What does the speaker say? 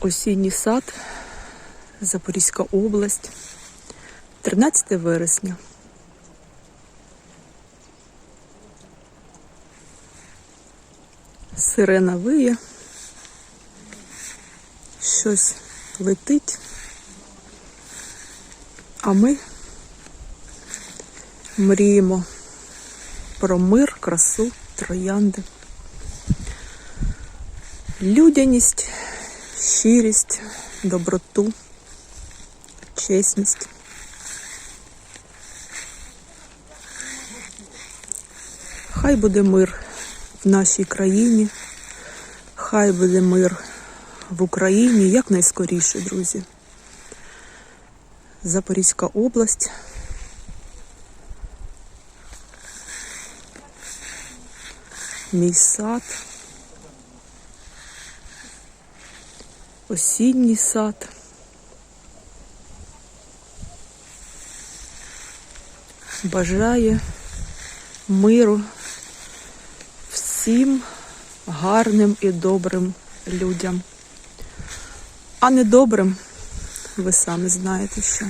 Осінній сад, Запорізька область, 13 вересня. Сирена виє, щось летить, а ми мріємо про мир, красу, троянди, людяність, щирість, доброту, чесність. Хай буде мир в нашій країні, хай буде мир в Україні якнайскоріше, друзі. Запорізька область. Мій сад. Осінній сад. Бажає миру всім гарним і добрим людям. А недобрим ви самі знаєте що.